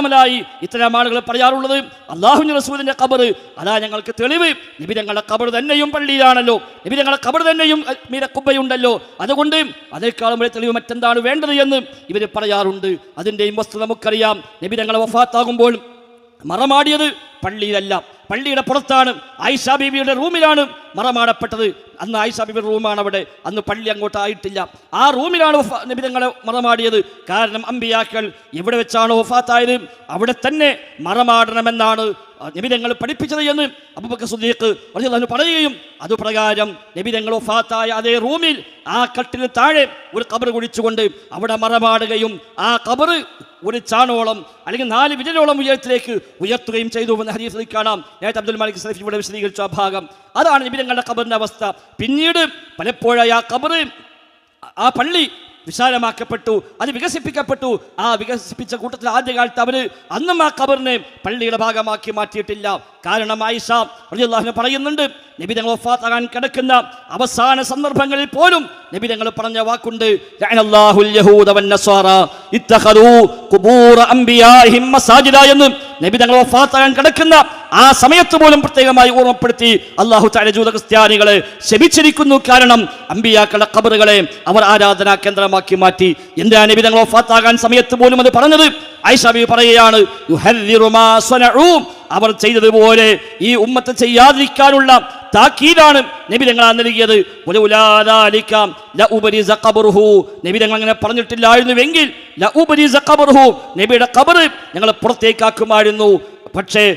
മൂന്നാമതായി ഇത്തരം ആളുകൾ പറയാറുള്ളത് അള്ളാഹു റസൂലിന്റെ കബർ അതാ ഞങ്ങൾക്ക് തെളിവ്. നിബിരങ്ങളുടെ കബർ തന്നെയും പള്ളിയിലാണല്ലോ. നിബിരങ്ങളുടെ കബർ തന്നെയും അഹ്, മീര കുബ്ബയുണ്ടല്ലോ. അതുകൊണ്ട് അതേക്കാളും വലിയ തെളിവ് മറ്റെന്താണ് വേണ്ടത് എന്ന് ഇവർ പറയാറുണ്ട്. അതിന്റെയും വസ്തു നമുക്കറിയാം. നബി ഞങ്ങളെ വഫാത്താകുമ്പോൾ മറമാടിയത് പള്ളിയിലല്ല. പള്ളിയുടെ പുറത്താണ്. ആയിഷ ബീബിയുടെ റൂമിലാണ് മറമാടപ്പെട്ടത്. അന്ന് ആയിഷ ബീബിയുടെ റൂമാണ് അവിടെ. അന്ന് പള്ളി അങ്ങോട്ട് ആയിട്ടില്ല ആ റൂമിലാണ് നബി തങ്ങളെ മറമാടിയത്. കാരണം അമ്പിയാക്കൾ എവിടെ വെച്ചാണ് വഫാത്തായത്? അവിടെ തന്നെ മറമാടണമെന്നാണ് നബിതങ്ങൾ പഠിപ്പിച്ചത് എന്ന് അബൂബക്കർ സുദ്ദീഖ് അൻഹു പറയുകയും അതുപ്രകാരം നബിതങ്ങൾ വഫാത്തായ അതേ റൂമിൽ ആ കട്ടിന് താഴെ ഒരു കബർ കുഴിച്ചുകൊണ്ട് അവിടെ മറമാടുകയും ആ കബർ ഒരു ചാണോളം അല്ലെങ്കിൽ നാല് വിരലോളം ഉയരത്തിലേക്ക് ഉയർത്തുകയും ചെയ്തു എന്ന് ഹരീഫിൽ കാണാം. നേരത്തെ അബ്ദുൽ മാലിക് സലഫ് ഇവിടെ വിശദീകരിച്ച ആ ഭാഗം. അതാണ് നബിതങ്ങളുടെ ഖബറിന്റെ അവസ്ഥ. പിന്നീട് പലപ്പോഴായി ആ ഖബർ ആ പള്ളി വിശാലമാക്കപ്പെട്ടു അത് വികസിപ്പിക്കപ്പെട്ടു. ആ വികസിപ്പിച്ച കൂട്ടത്തിൽ ആദ്യകാലത്ത് അവർ അന്നും ആ ഖബറിനെ പള്ളിയുടെ ഭാഗമാക്കി മാറ്റിയിട്ടില്ല. കാരണം ആയിഷ പറയുന്നുണ്ട് നബി തങ്ങൾ വഫാത്താകാൻ കിടക്കുന്ന അവസാന സന്ദർഭങ്ങളിൽ പോലും നബി തങ്ങൾ പറഞ്ഞ വാക്കുണ്ട് എന്ന് നബി തങ്ങൾ വഫാത്താകാൻ കിടക്കുന്ന ആ സമയത്ത് പോലും പ്രത്യേകമായി ഓർമ്മപ്പെടുത്തി അള്ളാഹു താല ജൂത ക്രിസ്ത്യാനികളെ ശപിച്ചിരിക്കുന്നു കാരണം അമ്പിയാക്കളുടെ കബറുകളെ അവർ ആരാധനാ കേന്ദ്രമാക്കി മാറ്റി. എന്തിനാ നബി തങ്ങൾ വഫാത്താകാൻ സമയത്ത് പോലും അത് പറഞ്ഞത്? ഐഷബി പറയുകയാണ്. അവർ ചെയ്തതുപോലെ ഈ ഉമ്മത്ത് ചെയ്യാതിരിക്കാനുള്ള താക്കീതാണ് നബി തങ്ങൾ നൽകിയത്. നബി തങ്ങൾ അങ്ങനെ പറഞ്ഞിട്ടില്ലായിരുന്നുവെങ്കിൽ നബിയുടെ കബറ് ഞങ്ങൾ പുറത്തേക്കാക്കുമായിരുന്നു. പക്ഷേ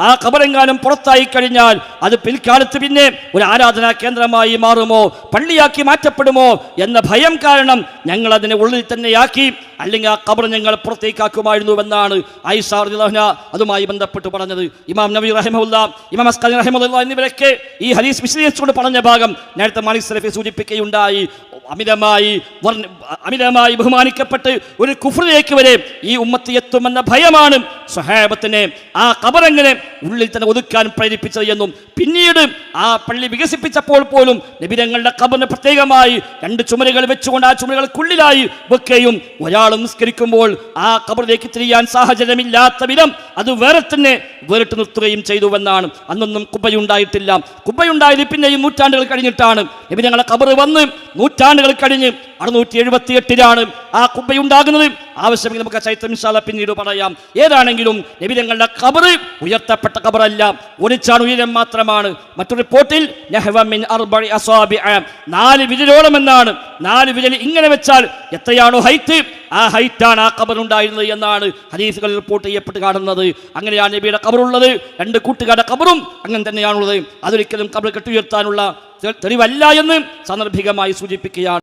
ആ ഖബറെങ്ങാനും പുറത്തായി കഴിഞ്ഞാൽ അത് പിൽക്കാലത്ത് പിന്നെ ഒരു ആരാധനാ കേന്ദ്രമായി മാറുമോ? പള്ളിയാക്കി മാറ്റപ്പെടുമോ? എന്ന ഭയം കാരണം ഞങ്ങൾ അതിനെ ഉള്ളിൽ തന്നെയാക്കി. അല്ലെങ്കിൽ ആ കബർ ഞങ്ങൾ പുറത്തേക്കാക്കുമായിരുന്നുവെന്നാണ് അൻഹ അതുമായി ബന്ധപ്പെട്ട് പറഞ്ഞത്. ഇമാം നബി റഹമുല്ല ഇമാം അസ്കലി റഹമുല്ല എന്നിവരൊക്കെ ഈ ഹദീസ് വിശദീകരിച്ചുകൊണ്ട് പറഞ്ഞ ഭാഗം നേരത്തെ മാലിക് സലഫി സൂചിപ്പിക്കുകയുണ്ടായി. അമിതമായി അമിതമായി ബഹുമാനിക്കപ്പെട്ട് ഒരു കുഫറിലേക്ക് വരെ ഈ ഉമ്മത്ത് എത്തുമെന്ന ഭയമാണ് സ്വഹാബത്തിനെ ആ കബറെങ്ങനെ ഉള്ളിൽ തന്നെ ഒതുക്കാൻ പ്രേരിപ്പിച്ചത് എന്നും പിന്നീട് ആ പള്ളി വികസിപ്പിച്ചപ്പോൾ പോലും നബിരങ്ങളുടെ കബറിന് പ്രത്യേകമായി രണ്ട് ചുമരുകൾ വെച്ചുകൊണ്ട് ആ ചുമരുകൾക്കുള്ളിലായി വെക്കുകയും ഒരാൾ നിസ്കരിക്കുമ്പോൾ ആ കബറിലേക്ക് തിരിയാൻ സാഹചര്യമില്ലാത്ത വിധം അത് വേറെ തന്നെ വേറിട്ട് നിർത്തുകയും ചെയ്തുവെന്നാണ് അന്നൊന്നും കുബയുണ്ടായിട്ടില്ല. കുബയുണ്ടായത് പിന്നെയും നൂറ്റാണ്ടുകൾ കഴിഞ്ഞിട്ടാണ്. നബിരങ്ങളുടെ കബറ് വന്ന് നൂറ്റാണ്ടുകൾ കഴിഞ്ഞ് അറുന്നൂറ്റി എഴുപത്തി എട്ടിലാണ് ആ കുബയുണ്ടാകുന്നത് ആവശ്യമെങ്കിൽ നമുക്ക് ചൈത്രം ശാല പിന്നീട് പറയാം. ഏതാണെങ്കിലും നബി കബർ ഉയർത്തപ്പെട്ട കബറല്ല ഒരിച്ചാണ് ഉയരം മാത്രമാണ്. മറ്റൊരു റിപ്പോർട്ടിൽ. നാല് വിരലോളം എന്നാണ് നാല് വിരൽ ഇങ്ങനെ വെച്ചാൽ എത്രയാണോ ഹൈറ്റ്? ആ ഹൈറ്റാണ് ആ കബറുണ്ടായിരുന്നത് എന്നാണ് ഹദീസുകളിൽ റിപ്പോർട്ട് ചെയ്യപ്പെട്ട് കാണുന്നത്. അങ്ങനെയാണ് നബിയുടെ കബറുള്ളത് രണ്ട് കൂട്ടുകാരുടെ കബറും അങ്ങനെ തന്നെയാണുള്ളത്. അതൊരിക്കലും കബർ കെട്ടുയർത്താനുള്ള തെളിവല്ല എന്ന് സാന്ദർഭികമായി സൂചിപ്പിക്കുകയാണ്.